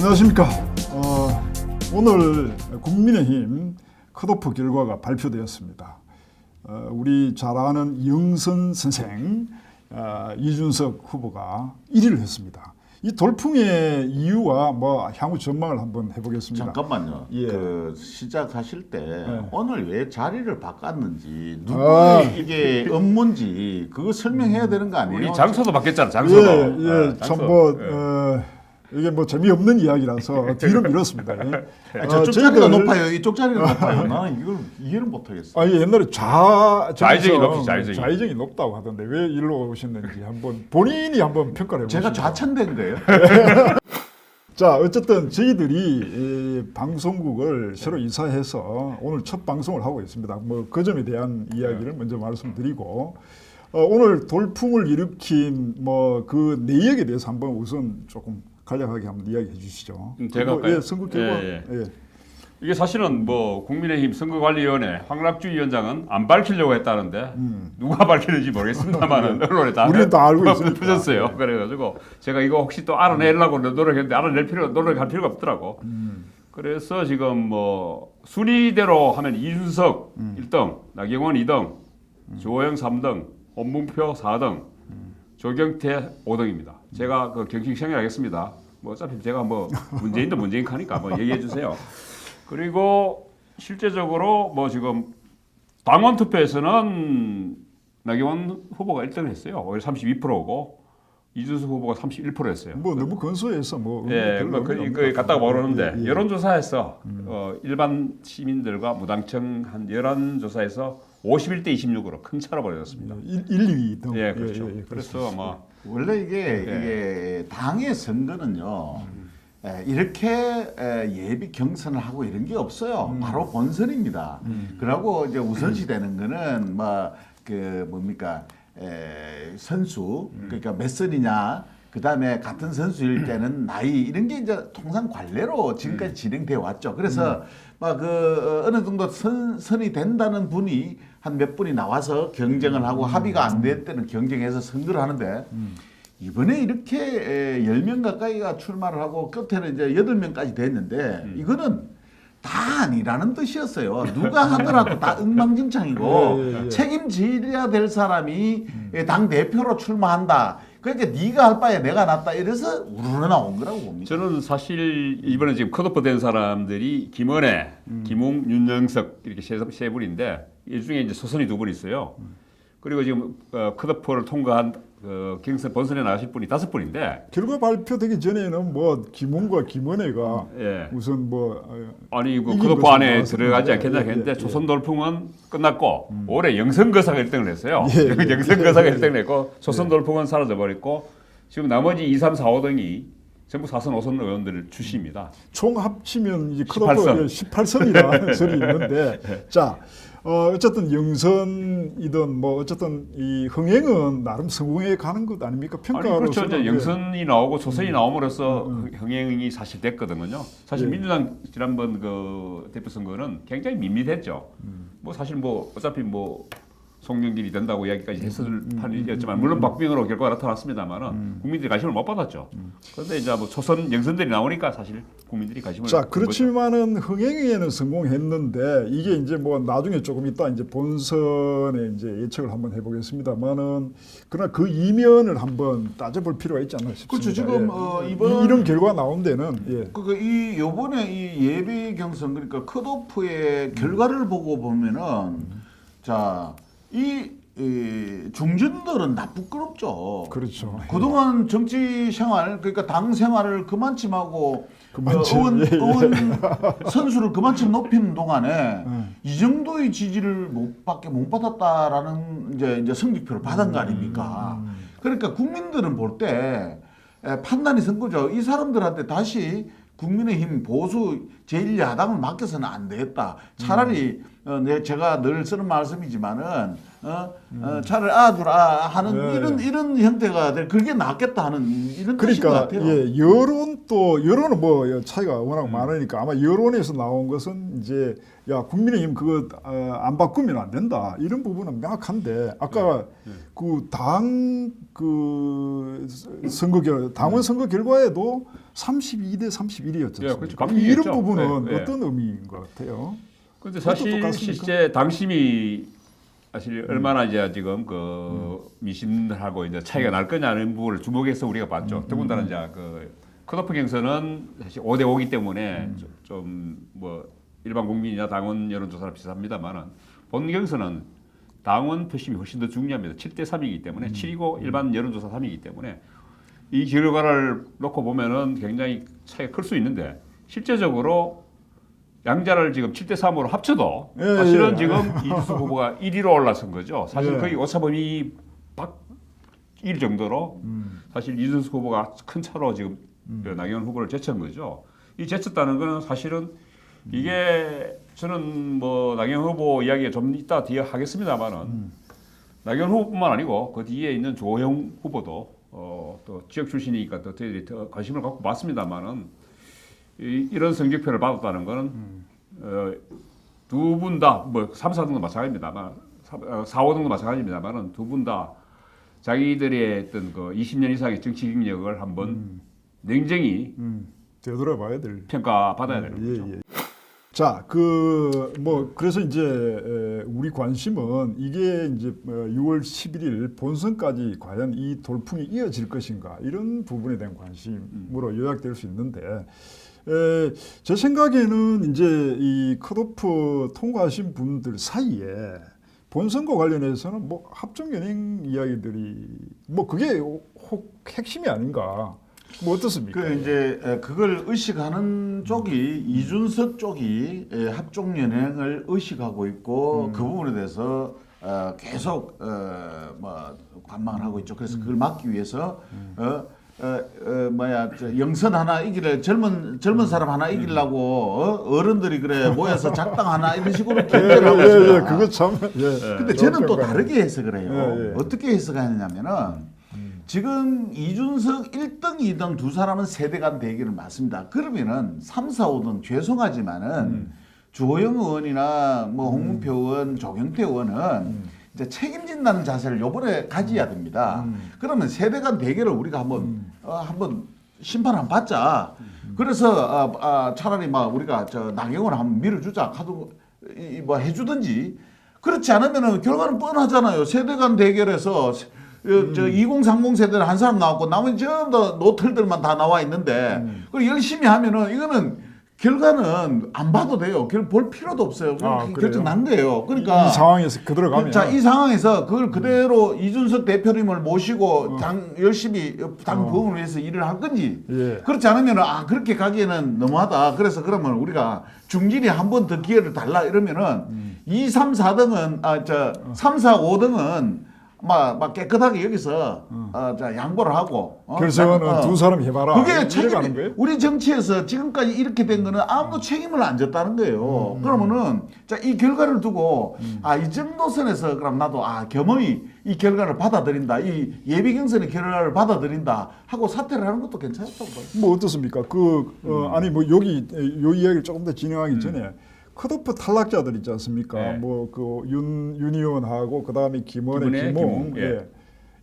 안녕하십니까. 어, 오늘 국민의힘 컷오프 결과가 발표되었습니다. 어, 우리 잘 아는 영선 선생 어, 이준석 후보가 1위를 했습니다. 이 돌풍의 이유와 뭐 향후 전망을 한번 해보겠습니다. 잠깐만요. 예. 그 시작하실 때 네. 오늘 왜 자리를 바꿨는지 누구 아. 이게 업무인지 그거 설명해야 되는 거 아니에요? 우리 장소도 바뀌었잖아. 장소도. 예, 아, 예, 장소. 참뭐 예. 어, 이게 뭐 재미없는 이야기라서 뒤로 미뤘습니다. 예. 아, 저쪽 어, 자리가 저희들- 높아요. 이쪽 자리가 높아요. 나는 이걸 이해를 못 하겠어. 아니 옛날에 좌 저기서 높지, 좌의정이. 좌의정이 높다고 하던데 왜 일로 오셨는지 한번 본인이 한번 평가를 해보시죠. 제가 좌천된 거예요. 자 어쨌든 저희들이 이 방송국을 새로 이사해서 오늘 첫 방송을 하고 있습니다. 뭐 그 점에 대한 이야기를 먼저 말씀드리고 어, 오늘 돌풍을 일으킨 뭐 그 내역에 대해서 한번 우선 조금 간략하게 한번 이야기해 주시죠. 음, 제가 할까요? 예, 선거 결과 예, 예. 이게 사실은 뭐 국민의힘 선거관리위원회 황락주 위원장은 안 밝히려고 했다는데 누가 밝히는지 모르겠습니다만 언론에 다 음. 우리는 다 알고 있으니까. 퍼졌어요. 그래가지고 제가 이거 혹시 또 알아내려고 노력했는데 알아낼 필요 노력할 필요가 없더라고. 음. 그래서 지금 뭐 순위대로 하면 이준석 음. 1등, 나경원 2등, 조호영 3등, 홍문표 4등, 조경태 5등입니다. 제가 그 경식 생각하겠습니다. 뭐 어차피 제가 뭐 문재인도 문재인 카니까 뭐 얘기해 주세요. 그리고 실제적으로 뭐 지금 당원 투표에서는 나경원 후보가 1등을 했어요. 오히려 32%고 이준석 후보가 31% 했어요. 뭐 너무 근소해서 뭐 예, 뭐 그, 그 같아요. 모르는데 예, 예. 여론조사에서 어, 일반 시민들과 무당청 한 여론조사에서 51대 26으로 큰 차로 벌어졌습니다. 1, 1, 2 등. 예, 그렇죠. 예, 예, 그래서 아마 원래 이게 예. 이게 당의 선거는요. 에, 이렇게 에, 예비 경선을 하고 이런 게 없어요. 바로 본선입니다. 그러고 이제 우선시 되는 거는 뭐 그 뭡니까 에, 선수 그러니까 몇 선이냐. 그 다음에 같은 선수일 때는 나이 이런 게 이제 통상 관례로 지금까지 진행돼 왔죠. 그래서 막 그 어느 정도 선, 선이 된다는 분이 한 몇 분이 나와서 경쟁을 하고 합의가 안 될 때는 경쟁해서 선거를 하는데 이번에 이렇게 에, 10명 가까이가 출마를 하고 끝에는 이제 8명까지 됐는데 이거는 다 아니라는 뜻이었어요. 누가 하더라도 다 엉망진창이고 예, 예, 예. 책임져야 될 사람이 당 대표로 출마한다. 그러니까 네가 할 바에 내가 낫다. 이래서 우르르 나온 거라고 봅니다. 저는 사실 이번에 지금 컷오프 된 사람들이 김은혜, 김웅, 윤영석 이렇게 세, 세 분인데 이 중에 이제 소선이 두 분 있어요. 그리고 지금 어, 컷오프를 통과한 그 경선 본선에 나가실 분이 다섯 분인데 결과 발표되기 전에는 뭐 김웅과 김은혜가 예. 우선 뭐 어, 아니 그 것은 안에. 들어가지 예, 않겠냐 예, 했는데 예, 조선 돌풍은 끝났고 올해 영성거사가 1등을 했어요. 예, 예. 영성거사가 예, 예. 1등을 했고 조선 돌풍은 사라져 버렸고 지금 나머지 2, 3, 4, 5등이 전부 4선, 5선 의원들 출시입니다. 총 합치면 이제 18 선. 컷오프 18선이라는 설이 있는데 자 어, 어쨌든 영선이든 뭐 어쨌든 이 흥행은 나름 성공해 가는 것 아닙니까 아니 평가로서 그렇죠. 이제 영선이 나오고 조선이 나옴으로써 흥행이 사실 됐거든요. 사실 예. 민주당 지난번 그 대표 선거는 굉장히 밋밋했죠. 뭐 사실 뭐 어차피 뭐 송영길이 된다고 이야기까지 했을 판이었지만 물론 박빙으로 결과가 나타났습니다만은 국민들이 관심을 못 받았죠. 그런데 이제 뭐 초선 영선들이 나오니까 사실 국민들이 관심을 자. 그렇지만은 흥행에는 성공했는데 이게 이제 뭐 나중에 조금 있다 이제 본선에 이제 예측을 한번 해보겠습니다만은 그러나 그 이면을 한번 따져볼 필요가 있지 않나 싶습니다. 그렇죠. 지금 예. 어, 이- 이번 이런 결과 나온 데는 예. 그, 그, 이, 요번에 이 예비 경선, 그러니까 컷오프의 결과를 보고 보면은, 자, 이, 이 중진들은 다 부끄럽죠. 그렇죠. 그동안 정치 생활, 그러니까 당 생활을 그만큼 하고, 그만큼, 어, 의원, 예, 예. 의원 선수를 그만큼 높이는 동안에 음. 이 정도의 지지를 못 받게 못 받았다라는 이제 이제 성적표를 받은 거 아닙니까? 음. 그러니까 국민들은 볼 때 판단이 선 거죠. 이 사람들한테 다시 국민의힘 보수 제1야당을 맡겨서는 안 되겠다. 차라리 어, 내 제가 늘 쓰는 말씀이지만은 어, 어 차라리 아두라 하는 네. 이런 이런 형태가 될 그게 낫겠다 하는 이런 뜻인 것 그러니까 같아요. 예, 여론 또 여론은 뭐 차이가 워낙 음. 많으니까 아마 여론에서 나온 것은 이제 야 국민의힘 그거 어, 안 바꾸면 안 된다 이런 부분은 명확한데 아까 네. 그당그 선거 결 당원 선거 결과에도 32 대 31이었죠. 예, 그렇죠. 이런. 부분은 예, 예. 어떤 의미인 것 같아요? 근데 사실 똑같습니까? 실제 당심이 사실 음. 얼마나 이제 지금 그 미심하고 이제 차이가 날 거냐는 부분을 주목해서 우리가 봤죠. 음, 더군다나 이제 그 컷오프 경선은 사실 5대 5기 때문에 음. 좀뭐 일반 국민이나 당원 여론조사랑 비슷합니다만은 본 경선은 당원 표심이 훨씬 더 중요합니다. 7대 3이기 때문에 7이고 일반 여론조사 3이기 때문에 이 결과를 놓고 보면은 굉장히 차이가 클 수 있는데 실제적으로 양자를 지금 7대 3으로 합쳐도 예, 사실은 예. 지금 이준수 후보가 1위로 올라선 거죠. 사실 예. 거의 오차범위 밖일 정도로 음. 사실 이준수 후보가 큰 차로 지금 그 나경원 후보를 제친 거죠. 이 제쳤다는 거는 사실은 이게 저는 뭐 나경원 후보 이야기 좀 이따 뒤에 하겠습니다만은 나경원 후보뿐만 아니고 그 뒤에 있는 조영 후보도 어, 또 지역 출신이니까 또 저희들이 더 관심을 갖고 봤습니다만은 이, 이런 성적표를 받았다는 거는 어, 두 분 다 뭐 3, 4등도 마찬가지입니다만 4, 5등도 마찬가지입니다만은 두 분 다 자기들의 어떤 그 20년 이상의 정치 경력을 한번 냉정히 음, 되돌아봐야 될. 평가 받아야 되는 거죠. 예, 예. 자, 그 뭐 그래서 이제 에, 우리 관심은 이게 이제 어, 6월 11일 본선까지 과연 이 돌풍이 이어질 것인가 이런 부분에 대한 관심으로 요약될 수 있는데 에, 제 생각에는 이제 이 컷오프 통과하신 분들 사이에 본선과 관련해서는 뭐 합종 연행 이야기들이 뭐 그게 혹 핵심이 아닌가 뭐 어떻습니까? 그 이제 에, 그걸 의식하는 쪽이 이준석 쪽이 에, 합종 연행을 의식하고 있고 음. 그 부분에 대해서 어, 계속 어, 뭐 관망을 하고 있죠. 음. 그래서 그걸 막기 위해서 어, 어, 어, 뭐야 저 영선 하나 이기를 젊은 젊은 사람 하나 이기려고 어? 어른들이 그래 모여서 작당 하나 이런 식으로 예, 견제를 하고 예, 예, 있습니다. 그거 참. 예. 근데 저는 또. 다르게 해석을 해요. 예, 예. 어떻게 해석하느냐면은 지금 이준석 1등, 2등 두 사람은 세대 간 대결을 맞습니다. 그러면은 3, 4, 5등 죄송하지만은 음. 주호영 의원이나 뭐 홍문표 의원, 조경태 의원은 음. 이제 책임진다는 자세를 요번에 가져야 됩니다. 음. 그러면 세대 간 대결을 우리가 한번 어, 한번 심판 한번 받자. 그래서 아, 아, 차라리 막 우리가 저 나경원 한번 밀어주자 하도 이- 이뭐 해주든지 그렇지 않으면은 결과는 뻔하잖아요. 세대 간 대결에서 세- 어, 저2030 세대는 한 사람 나왔고 나머지 전부 다 노틀들만 다 나와 있는데 그걸 열심히 하면은 이거는 결과는 안 봐도 돼요. 결 볼 필요도 없어요. 아, 그래요? 결정 난 거예요. 그러니까 이, 이 상황에서 그대로 가면 자, 이 상황에서 그걸 그대로 이준석 대표님을 모시고 당 열심히 당 어. 부흥을 위해서 일을 할 건지 예. 그렇지 않으면 아 그렇게 가기에는 너무하다. 그래서 그러면 우리가 중진이 한 번 더 기회를 달라 이러면은 음. 이 2, 3, 4등은 아저 어. 3, 4, 5등은 막, 막 깨끗하게 여기서 어, 자 양보를 하고 어, 결승은 어. 두 사람 해봐라. 그게 책임 거예요? 우리 정치에서 지금까지 이렇게 된 거는 아무도 책임을 안 졌다는 거예요. 음. 그러면은 자 이 결과를 두고 아이 정도 선에서 그럼 나도 아 겸허히 이 결과를 받아들인다. 이 예비 경선의 결과를 받아들인다 하고 사퇴를 하는 것도 괜찮다고 봐요. 뭐 어떻습니까? 그 어, 아니 뭐 여기 요 이야기를 조금 더 진행하기 전에 컷오프 탈락자들 있지 않습니까? 네. 뭐그윤 윤의원하고 그 다음에 김원혜, 김은혜, 김홍, 김홍, 예. 예.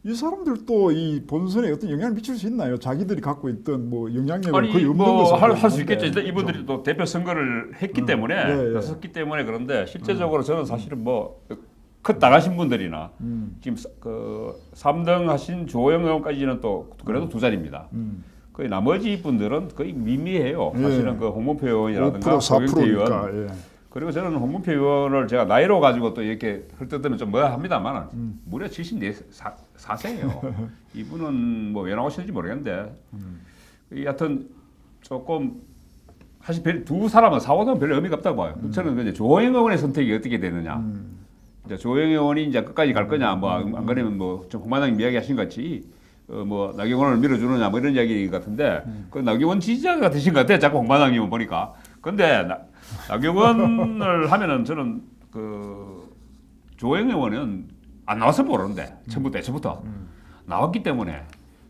이 사람들도 이 본선에 어떤 영향을 미칠 수 있나요? 자기들이 갖고 있던 뭐 영향력을 아니 거의 없는 뭐 것으로 할수 보이는데. 있겠죠. 근데 이분들이 또 대표 선거를 했기 때문에 예, 예. 나섰기 때문에 그런데 실제적으로 저는 사실은 뭐컷 나가신 분들이나 음. 지금 사- 그 3등 하신 조영 의원까지는 또 그래도 두 자리입니다. 음. 거의 나머지 분들은 거의 미미해요. 예. 사실은 그 홍문표 의원이라든가 5% 조경태 4%니까 의원 예. 그리고 저는 홍문표 의원을 제가 나이로 가지고 또 이렇게 헐뜯으면 좀 뭐야 합니다만 음. 무려 74세예요. 이분은 뭐 왜 나오시는지 모르겠는데 음. 이 하여튼 조금 사실 별, 두 사람은 사고는 별 의미가 없다고 봐요. 음. 저는 이제 조영 의원의 선택이 어떻게 되느냐. 이제 조영 의원이 이제 끝까지 갈 거냐, 뭐 안 그러면 뭐좀 홍만장 이야기하신 것 같이 어, 뭐 나경원을 밀어주느냐 뭐 이런 이야기 같은데 음. 그 나경원 지지자 같으신 것 같아. 자꾸 의원 보니까. 근데 나, 나경원을 하면은 저는 그 조영 의원은 안 나와서 모르는데 처음부터 애초부터 나왔기 때문에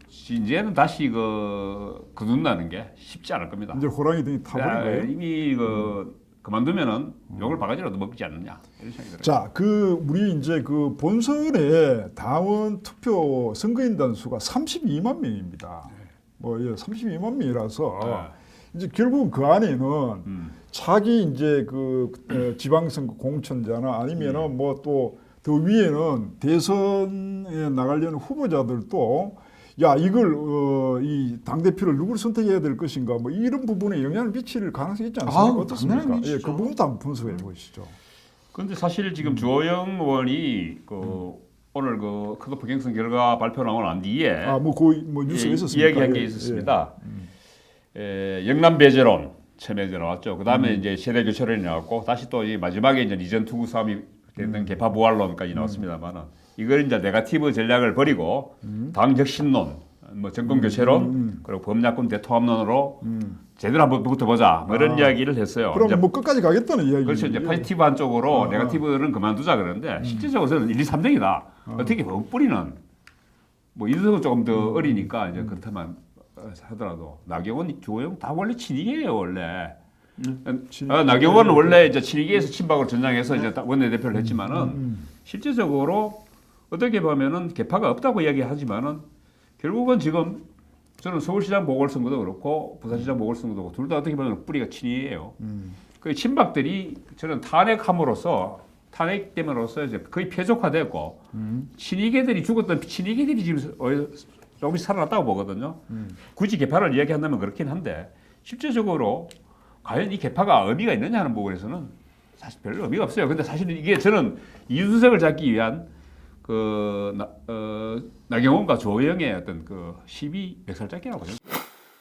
이제는 다시 그 거듭나는 게 쉽지 않을 겁니다. 이제 호랑이 등이 타버린 야, 거예요. 이미 그 그만두면은 욕을 바가지라도 먹지 않느냐 이런 생각이 들어요. 자, 그 우리 이제 그 본선에 당원 투표 선거인단 수가 32만 명입니다. 뭐 예, 32만 명이라서 네. 이제 결국 그 안에는 음. 차기 이제 그 어, 지방선거 공천자나 아니면은 뭐 또 더 위에는 대선에 나가려는 후보자들도 야 이걸 어, 이당 대표를 누구를 선택해야 될 것인가 뭐 이런 부분에 영향을 미칠 가능성이 있지 않습니까? 아우, 어떻습니까? 예. 그 부분도 한번 분석해 보시죠. 그런데 사실 지금 주호영 의원이 그 오늘 그 크도프 경선 결과 발표 나고 난 뒤에 아뭐그뭐 뉴스가 예, 있었습니까? 이야기한 게 예, 있었습니다. 에, 영남 배제론 처음에 나왔죠. 그 다음에 음. 이제 세대 교체론이 나왔고 다시 또 이 마지막에 이제 이전 투구 싸움이 됐던 음. 개파 부활론까지 나왔습니다만은 이걸 이제 네가티브 전략을 버리고 음. 당 혁신론, 뭐 정권 교체론 그리고 범야권 대통합론으로 제대로 한번 붙어보자 뭐 이런 아. 이야기를 했어요. 그럼 이제 뭐 끝까지 가겠다는 이야기. 그렇죠. 이제 포지티브한 쪽으로 아, 음. 네거티브는 그만두자 그러는데 실제적으로 저는 1, 2, 3등이다. 어떻게 보면 뿌리는 뭐 이들은 조금 더 음. 어리니까 이제 그렇다만 어, 하더라도 나경원, 조영 다 원래 친이계예요 원래. 친이계. 어, 나경원은 원래 이제 친이계에서 친박으로 전향해서 이제 딱 원내대표를 음, 했지만은 실제적으로 어떻게 보면은 개파가 없다고 이야기하지만은 결국은 지금 저는 서울시장 보궐선거도 그렇고 부산시장 보궐선거도 그렇고 둘 다 어떻게 보면 뿌리가 친이에요. 음. 그 친박들이 저는 탄핵함으로써 탄핵됨으로써 이제 거의 폐족화됐고 친이계들이 죽었던 친이계들이 지금 어- 조금씩 살아났다고 보거든요. 굳이 개파를 이야기한다면 그렇긴 한데 실제적으로 과연 이 개파가 의미가 있느냐 하는 부분에서는 사실 별 의미가 없어요. 근데 사실은 이게 저는 이준석을 잡기 위한 그 나, 어, 나경원과 조영의 어떤 그 시비 멱살잡기라고 보죠.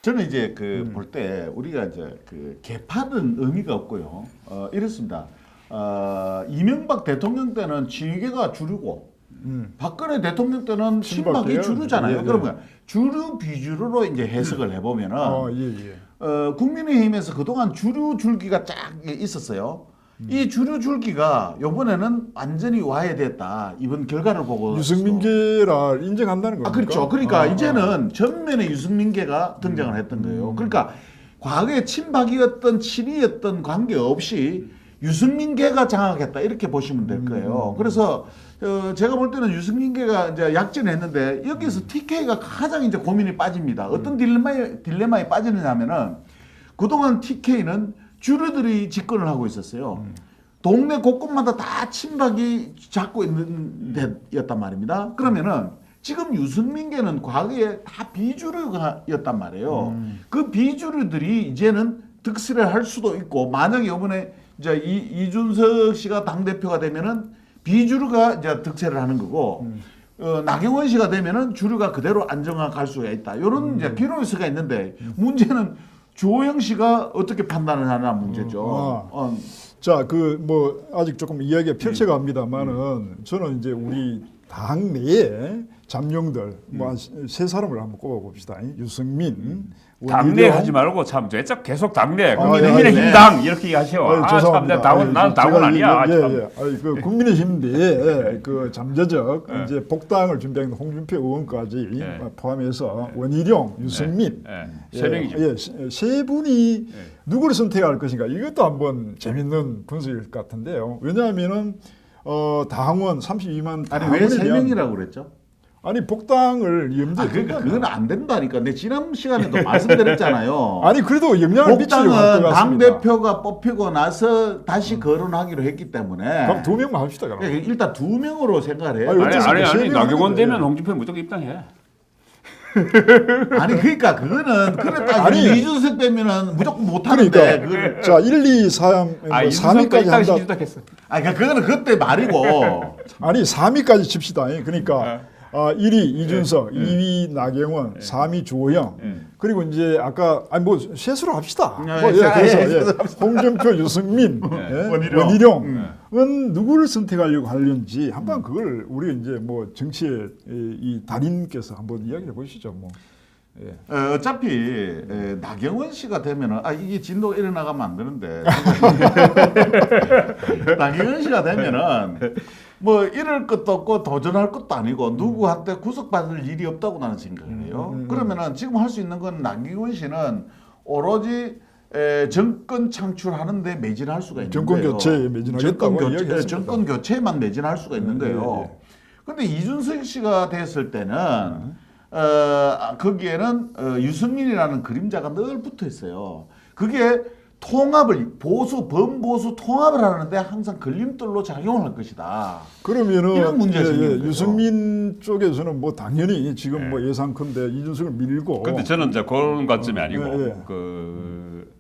저는 이제 그 볼 때 우리가 이제 그 개파는 의미가 없고요. 어, 이렇습니다. 어, 이명박 대통령 때는 친이계가 주류고 음. 박근혜 대통령 때는 친박이 친박이에요. 주류잖아요. 예, 예. 그러면 주류 비주류로 이제 해석을 해보면은 어, 예, 예. 어, 국민의힘에서 그동안 주류 줄기가 쫙 있었어요. 음. 이 주류 줄기가 이번에는 완전히 와해됐다. 이번 결과를 보고 유승민계라 인정한다는 겁니까? 아 그렇죠. 그러니까 아, 이제는 전면에 유승민계가 등장을 했던 거예요. 그러니까 과거에 친박이었던 친이었던 관계 없이 유승민계가 장악했다 이렇게 보시면 될 거예요. 그래서 어, 제가 볼 때는 유승민계가 이제 약진했는데 여기서 TK가 가장 이제 고민이 빠집니다. 어떤 딜레마에 딜레마에 빠지느냐면은 그동안 TK는 주류들이 집권을 하고 있었어요. 동네 곳곳마다 다 친박이 잡고 있는 데였단 말입니다. 그러면은 지금 유승민계는 과거에 다 비주류였단 말이에요. 그 비주류들이 이제는 득실을 할 수도 있고 만약에 이번에 이제 이, 이준석 씨가 당 대표가 되면은 비주류가 이제 득세를 하는 거고 어, 나경원 씨가 되면은 주류가 그대로 안정화 갈 수가 있다. 이런 이제 기로수가 있는데 문제는 조영 씨가 어떻게 판단을 하나 문제죠. 아. 어, 자, 그 뭐 아직 조금 이야기가 네. 펼쳐갑니다만은 음. 저는 이제 우리 당 내에 잠룡들 뭐세 사람을 한번 꼽아봅시다. 유승민, 당내 원희룡, 하지 말고 참 왜적 계속 당내 아, 국민의힘당 이렇게 하셔. 아유, 아, 참, 죄송합니다. 나 당원 아유, 난 당원 제가 아니야. 예, 참. 네. 예, 예. 아니, 그 국민의힘 내에 그 잠재적 이제 복당을 준비하는 홍준표 의원까지 네. 포함해서 원희룡, 유승민 예, 세 명이죠. 예, 세- 세 분이 누구를 선택할 것인가 이것도 한번 재밌는 분석일 것 같은데요. 왜냐하면은 어, 당원 32만 아니 왜 세 명이라고 그랬죠? 아니 복당을 염두에 아, 그러니까 둔다면. 그건 안 된다니까. 내 지난 시간에도 말씀드렸잖아요. 아니 그래도 영향을 미치려고 할것 복당은 당 같습니다. 대표가 뽑히고 나서 다시 거론하기로 했기 때문에 그럼 두 명만 합시다 그럼. 그러니까 일단 두 명으로 생각을 해요. 아니, 아니 어쨌든 아니 세 아니 명 나경원 하는데. 되면 홍준표 무조건 입당해. 아니 그러니까 그거는 그랬다. 아니. 아니 이준석 빼면은 무조건 못 하는데 그러니까 그거를 자 1, 2, 3, 뭐아 이준석도 3위까지 입당시 한다. 유탁했어. 아 그러니까 그거는 그때 말이고 아니 3위까지 칩시다. 네. 그러니까 아, 1위 이준석, 2위 나경원, 3위 조영. 그리고 이제 아까 아니 뭐 셋으로 합시다. 네, 뭐, 예, 자, 그래서 예, 예, 홍준표, 유승민, 예, 원희룡. 원희룡은 누구를 선택하려고 하는지 한번 그걸 우리 이제 뭐 정치의 이, 이 달인께서 한번 이야기해 보시죠. 뭐. 예. 어, 어차피 에, 나경원 씨가 되면은 아 이게 진도가 일어나가면 안 되는데 나경원 씨가 되면은 뭐 이럴 것도 없고 도전할 것도 아니고 누구한테 구속받을 일이 없다고 나는 생각을 해요. 음, 음, 음. 그러면은 지금 할 수 있는 건 나경원 씨는 오로지 에, 정권 창출하는데 매진할 수가 있는 정권 거예요. 교체에 매진하겠다고 정권 교체, 이야기했습니다. 정권 교체만 매진할 수가 있는 음, 거예요. 예, 예. 근데 이준석 씨가 됐을 때는 어, 거기에는 어, 유승민이라는 그림자가 늘 붙어 있어요. 그게 통합을 보수 범보수 통합을 하는데 항상 걸림돌로 작용을 할 것이다. 그러면은 이런 문제가 예, 예. 유승민 쪽에서는 뭐 당연히 지금 네. 뭐 예상컨대 이준석을 밀고 근데 저는 이제 그런 관점이 아니고 예, 예. 그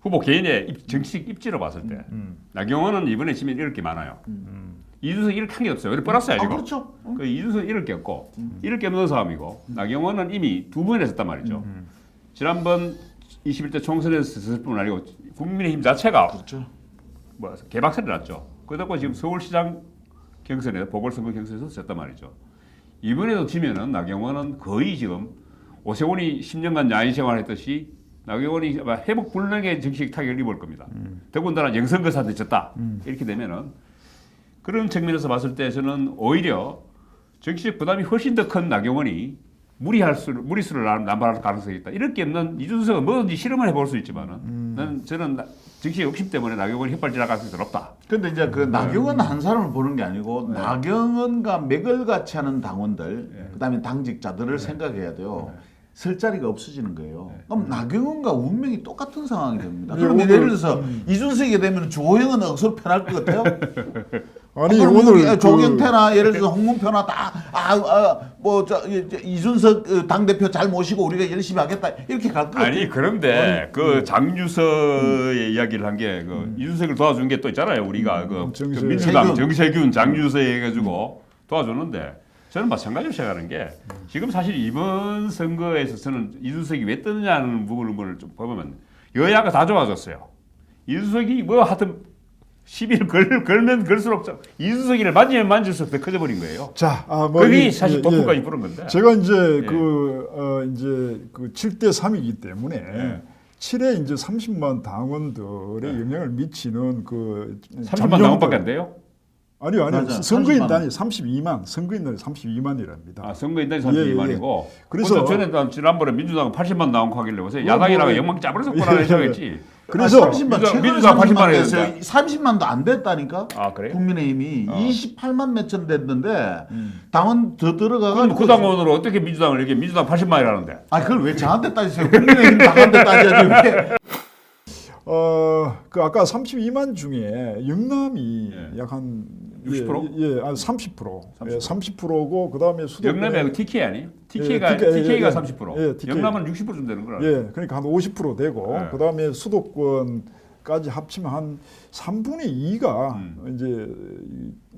후보 개인의 입- 정치적 입지로 봤을 때 음. 나경원은 이번에 지면 잃을 게 많아요. 이준석 잃을 한게 없어요. 우리 플러스야 아. 그렇죠. 응. 그 이준석 잃을 게 없고 잃을 게 없는 사람이고 나경원은 이미 두 번이나 했었단 말이죠. 지난번 21대 총선에서 했을 뿐 아니고 국민의힘 자체가 그렇죠. 뭐 개박살이 났죠. 그러다 지금 서울시장 경선에 보궐선거 경선에서 졌단 말이죠. 이번에도 지면은 나경원은 거의 지금 오세훈이 10년간 야인 생활했듯이 나경원이 회복 불능의 정치적 타격을 입을 겁니다. 더군다나 영선거사한테 졌다 이렇게 되면은 그런 측면에서 봤을 때 저는 오히려 정치적 부담이 훨씬 더 큰 나경원이 무리할 수 무리수를 남- 남발할 가능성이 있다. 이럴 게 없는 이준석은 뭐든지 실험을 해볼 수 있지만은 나는 저는 나- 정치적 욕심 때문에 나경원이 헷갈질 가능성이 더 높다. 근데 이제 그 나경원 한 사람을 보는 게 아니고 나경원과 맥을 같이 하는 당원들, 그다음에 당직자들을 생각해야 돼요. 설 자리가 없어지는 거예요. 그럼 나경원과 운명이 똑같은 상황이 됩니다. 예, 그런데 오늘- 예를 들어서 이준석이 되면 조영은 억수로 편할 것 같아요. 아니 그럼 오늘 우리 그- 조경태나 예를 들어서 홍문표나 다아뭐저 이준석 당 대표 잘 모시고 우리가 열심히 하겠다 이렇게 갈것 같아요. 아니 그런데 그 장유서의 이야기를 한게그 이준석을 도와준 게 또 있잖아요. 우리가 그, 그 정세- 민주당 세균. 정세균 장유서 해가지고 도와줬는데 저는 마찬가지로 생각하는 게 지금 사실 이번 선거에서 저는 이준석이 왜 뜨느냐는 부분을 좀 보면 여야가 다 좋아졌어요. 이준석이 뭐 하여튼 시비를 걸, 걸면 걸수록 저- 이준석이를 만지면 만질수록 더 커져버린 거예요. 자, 아, 뭐 그게 이- 사실 예, 폭풍까지 예. 부른 건데. 제가 이제 예. 그 어, 이제 그 7대 3이기 때문에 예. 7에 이제 30만 당원들의 영향을 미치는 그 30만 당원밖에 안 돼요? 아니요, 아니요. 맞아, 선거인단이 32만, 선거인단이 32만이랍니다. 아, 선거인단이 예, 예, 32만이고 그래서- 그래서 전에 난 지난번에 민주당은 80만 나온 거 하길래 요새 뭐, 야당이라고 뭐, 영망 짜버려서 예, 꼬라를 예, 그래서 아, 30만 민주당- 최근에 민주당 80만 30만 했어요. 됐어요. 30만도 안 됐다니까. 아 그래요? 국민의힘이 어. 28만 몇천 됐는데 당원 더 들어가가 그럼 그 당원으로 어떻게 민주당을 이렇게 민주당 80만이라는데 아 그걸 왜 저한테 따지세요? 국민의힘 당한테 따져야지 왜? 어, 그 아까 32만 중에 영남이 예. 약한 60%? 예, 예, 한 30%. 예, 30%고 그다음에 수도 영남이 TK 아니? TK가 TK, 예, TK가 예, 30%. 예, TK. 영남은 60%좀 되는 거라. 예, 그러니까 한 50% 되고 예. 그다음에 수도권까지 합치면 한 3분의 2가 음. 이제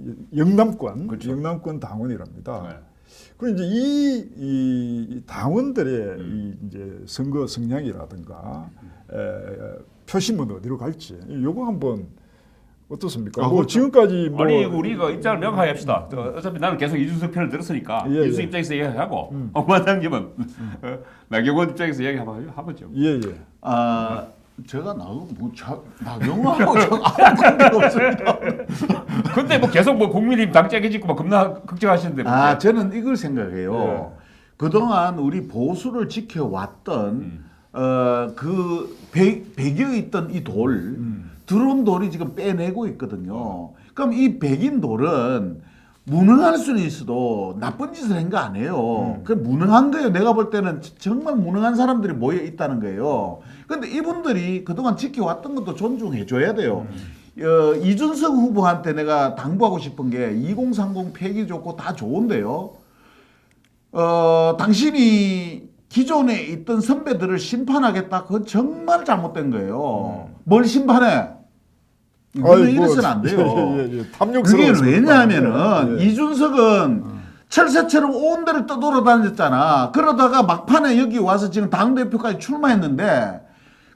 이- 영남권, 그렇죠. 영남권 당원이랍니다. 네. 그리고 이제 이, 이 당원들의 음. 이 이제 선거 성향이라든가 에, 표심은 어디로 갈지 요거 한번 어떻습니까? 아, 뭐 그렇죠. 지금까지 뭐 아니 우리가 입장을 명확하게 합시다. 어, 어차피 나는 계속 이준석 편을 들었으니까 예, 이준석 예. 입장에서 얘기하고 엄마당님은 어, 나경원 입장에서 얘기 한번 하보죠. 예, 예. 아 제가 나하고 뭐 자, 나경원하고 저 아무 관계가 없습니다. 근데 뭐 계속 뭐 국민의힘 당짜게 짓고 막 겁나 걱정하시는데 뭐. 아 저는 이걸 생각해요. 예. 그동안 우리 보수를 지켜왔던 음. 어그 백여 있던 이 돌 음. 들어온 돌이 지금 빼내고 있거든요. 그럼 이 백인 돌은 무능할 수는 있어도 나쁜 짓을 한 거 아니에요. 그 무능한 거예요. 내가 볼 때는 정말 무능한 사람들이 모여 있다는 거예요. 근데 이분들이 그동안 지켜왔던 것도 존중해 줘야 돼요. 어, 이준석 후보한테 내가 당부하고 싶은 게 2030 폐기 좋고 다 좋은데요. 어, 당신이 기존에 있던 선배들을 심판하겠다. 그건 정말 잘못된 거예요. 뭘 심판해? 아이, 뭐, 이래서는 안 돼요. 예, 예, 예. 그게 탐욕스러워서 왜냐하면은 예, 예. 이준석은 철새처럼 온 데를 떠돌아다녔잖아. 그러다가 막판에 여기 와서 지금 당대표까지 출마했는데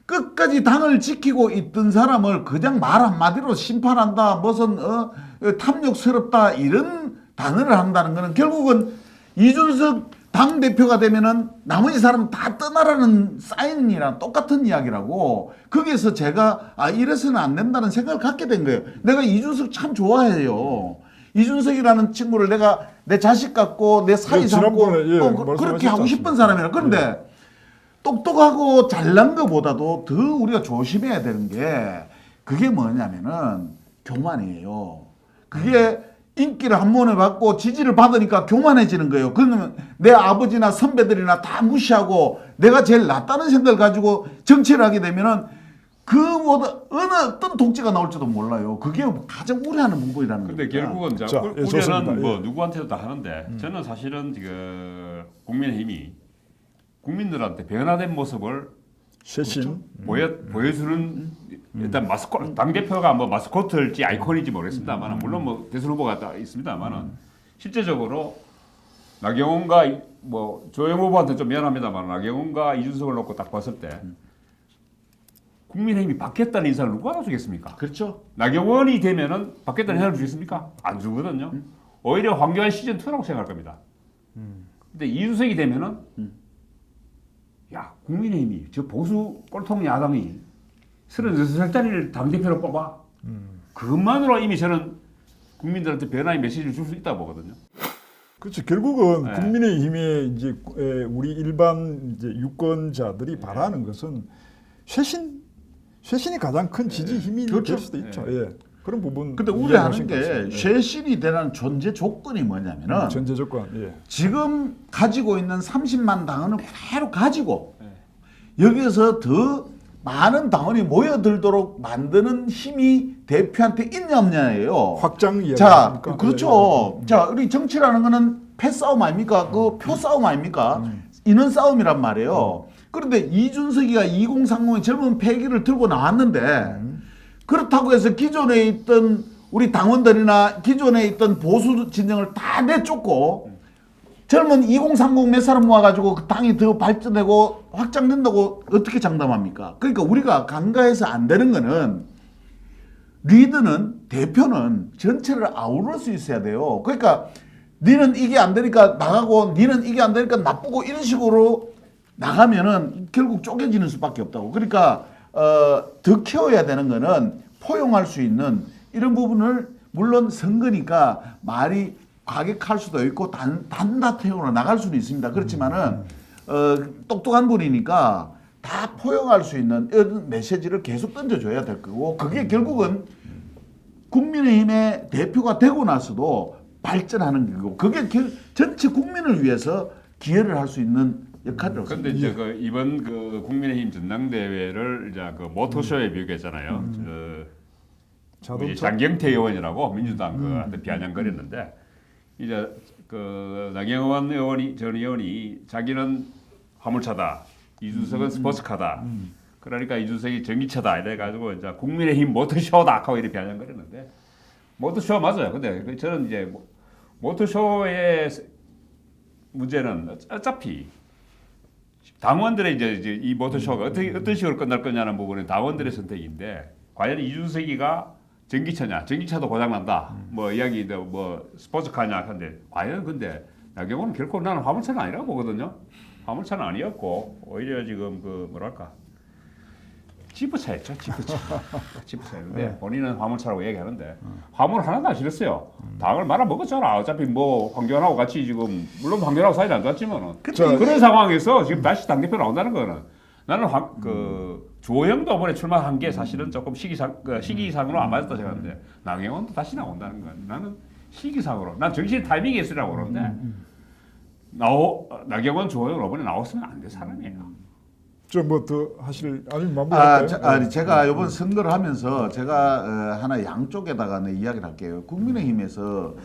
끝까지 당을 지키고 있던 사람을 그냥 말 한마디로 심판한다. 무슨 어, 탐욕스럽다. 이런 단어를 한다는 거는 결국은 이준석 당 대표가 되면은 나머지 사람은 다 떠나라는 사인이랑 똑같은 이야기라고 거기에서 제가 아 이래서는 안 된다는 생각을 갖게 된 거예요. 내가 이준석 참 좋아해요. 이준석이라는 친구를 내가 내 자식 같고 내 사이 네, 삼고 지난번에, 예, 어, 그- 그렇게 하고 싶은. 사람이라. 그런데 똑똑하고 잘난 것보다도 더 우리가 조심해야 되는 게 그게 뭐냐면은 교만이에요. 그게 인기를 한 번에 받고 지지를 받으니까 교만해지는 거예요. 그러면 내 아버지나 선배들이나 다 무시하고 내가 제일 낫다는 생각을 가지고 정치를 하게 되면은 그 모든 어느 어떤 독재가 나올지도 몰라요. 그게 가장 우려하는 부분이라는 근데 겁니다. 결국은 자, 자, 우- 예. 우려는 뭐 예. 누구한테도 다 하는데 저는 사실은 그 국민의힘이 국민들한테 변화된 모습을. 보여 보여주는 일단 마스코 당 대표가 뭐 마스코트일지 아이콘인지 모르겠습니다만 물론 뭐 대선 후보가 다 있습니다만은 실제적으로 나경원과 이- 뭐 조영 후보한테 좀 미안합니다만 나경원과 이준석을 놓고 딱 봤을 때 국민의힘이 받겠다는 인사를 누가 주겠습니까? 그렇죠. 나경원이 되면은 받겠다는 인사를 주겠습니까? 안 주거든요. 오히려 황교안 시즌 2라고 생각할 겁니다. 근데 이준석이 되면은 야 국민의힘이 저 보수 꼴통 야당이 36살짜리를 당대표로 뽑아 그것만으로 이미 저는 국민들한테 변화의 메시지를 줄 수 있다고 보거든요. 그렇죠. 결국은 네. 국민의힘의 이제 에, 우리 일반 이제 유권자들이 바라는 것은 쇄신, 쇄신이 가장 큰 지지 힘이 그렇죠. 될 수도 있죠. 예. 그런 부분. 근데 우려하는 것 게. 쇄신이 되는 존재 조건이 뭐냐면은 전제 조건. 예. 지금 가지고 있는 30만 당원을 그대로 가지고 네. 여기서 더 많은 당원이 모여들도록 만드는 힘이 대표한테 있냐 없냐예요. 확장 이야기. 자, 아닙니까? 그렇죠. 예, 예. 자, 우리 정치라는 거는 패 싸움 아닙니까? 그 표 싸움 아닙니까? 인원 싸움이란 말이에요. 그런데 이준석이가 2030의 젊은 패기를 들고 나왔는데 그렇다고 해서 기존에 있던 우리 당원들이나 기존에 있던 보수 진영을 다 내쫓고 젊은 2030 몇 사람 모아가지고 그 당이 더 발전되고 확장된다고 어떻게 장담합니까? 그러니까 우리가 간과해서 안 되는 거는 리더는 대표는 전체를 아우를 수 있어야 돼요. 그러니까 니는 이게 안 되니까 나가고 니는 이게 안 되니까 나쁘고 이런 식으로 나가면은 결국 쪼개지는 수밖에 없다고. 그러니까 어, 더 키워야 되는 거는 포용할 수 있는 이런 부분을 물론 선거니까 말이 과격할 수도 있고 단, 단다태형으로 나갈 수는 있습니다. 그렇지만은 어, 똑똑한 분이니까 다 포용할 수 있는 이런 메시지를 계속 던져줘야 될 거고 그게 결국은 국민의힘의 대표가 되고 나서도 발전하는 거고 그게 결- 전체 국민을 위해서 기여를 할 수 있는 역할이라고 근데 생각합니다. 이제 그 이번 그 국민의힘 전당대회를 이제 그 모토쇼에 비교했잖아요. 그 우리 자동차. 장경태 의원이라고 민주당 그한테 비아냥거렸는데 이제 그 나경원 의원이 전 의원이 자기는 화물차다 이준석은 스포츠카다. 그러니까 이준석이 전기차다 이래 가지고 이제 국민의힘 모터쇼다 하고 이렇게 비아냥거렸는데 모터쇼 맞아요. 근데 그 저는 이제 모- 모터쇼의 문제는 어차- 어차피 당원들의 이제, 이제 이 모터쇼가 어떻게 어떤 식으로 끝날 거냐는 부분은 당원들의 선택인데 과연 이준석이가 전기차냐 전기차도 고장 난다. 뭐 이야기도 뭐 스포츠카냐 한데 과연 근데 나경원은 결코 나는 화물차는 아니라고 보거든요. 화물차는 아니었고 오히려 지금 그 뭐랄까? 지프차였죠 지프차. 지프차였는데 본인은 화물차라고 얘기하는데 화물 하나도 안 실었어요. 당을 말아 먹었잖아. 어차피 뭐 황교안하고 같이 지금 물론 황교안하고 사이는 안 좋았지만은. 자, 그런 상황에서 지금 다시 당 대표 나온다는 거는 나는 황, 그 주호영도 이번에 출마한 게 사실은 조금 시기상 그 시기상으로 안 맞았다 생각하는데 나경원도 다시 나온다는 건 나는 시기상으로 난 정신 타이밍이 있으라고 그러는데 나오 나경원 주호영 이번에 나왔으면 안 될 사람이에요. 좀뭐 더 하실 아, 마무리할까요? 자, 아니, 제가 이번 선거를 하면서 제가 어, 하나 양쪽에다가 내 이야기를 할게요. 국민의힘에서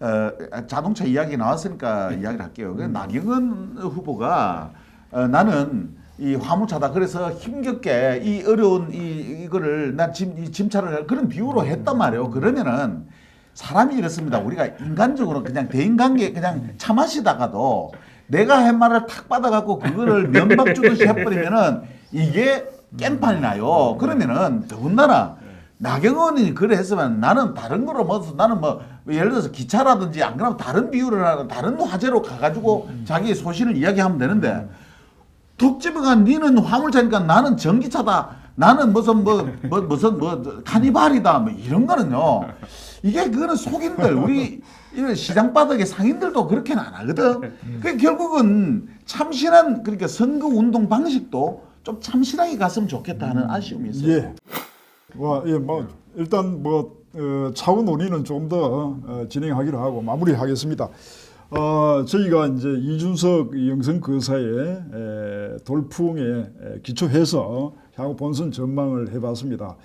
어, 자동차 이야기 나왔으니까 이야기를 할게요. 그 나경원 후보가 어, 나는 이 화물차다. 그래서 힘겹게 이 어려운 이 이거를 나짐이 짐차를 그런 비유로 했단 말이에요. 그러면은 사람이 이렇습니다. 우리가 인간적으로 그냥 대인관계 그냥 차 마시다가도 내가 한 말을 탁 받아갖고 그거를 면박 주듯이 해버리면은 이게 깽판이 나요. 그러면은 더군다나 나경원이 그래 했으면 나는 다른 거로 뭐 나는 뭐 예를 들어서 기차라든지 안 그러면 다른 비유를 하는 다른 화제로 가가지고 자기 소신을 이야기하면 되는데 독집에가 니는 화물차니까 나는 전기차다. 나는 무슨 뭐, 뭐 무슨 뭐 카니발이다. 뭐 이런 거는요. 이게 그거는 속인들 우리 이런 시장 바닥의 상인들도 그렇게는 안 하거든. 그 결국은 참신한 그러니까 선거 운동 방식도 좀 참신하게 갔으면 좋겠다 하는 아쉬움이 있어요. 예. 와, 예, 뭐 일단 뭐 어, 차후 논의는 좀 더 어, 진행하기로 하고 마무리하겠습니다. 어, 저희가 이제 이준석 영성 거사의 에, 돌풍에 에, 기초해서 향후 본선 전망을 해봤습니다.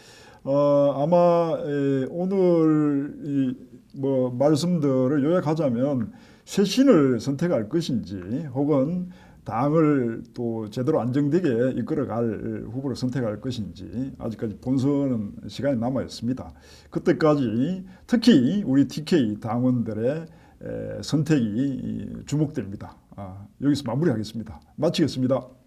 어, 아마 에, 오늘 이, 뭐 말씀들을 요약하자면 쇄신을 선택할 것인지 혹은 당을 또 제대로 안정되게 이끌어갈 후보를 선택할 것인지 아직까지 본선은 시간이 남아 있습니다. 그때까지 특히 우리 TK 당원들의 에, 선택이 주목됩니다. 아, 여기서 마무리하겠습니다. 마치겠습니다.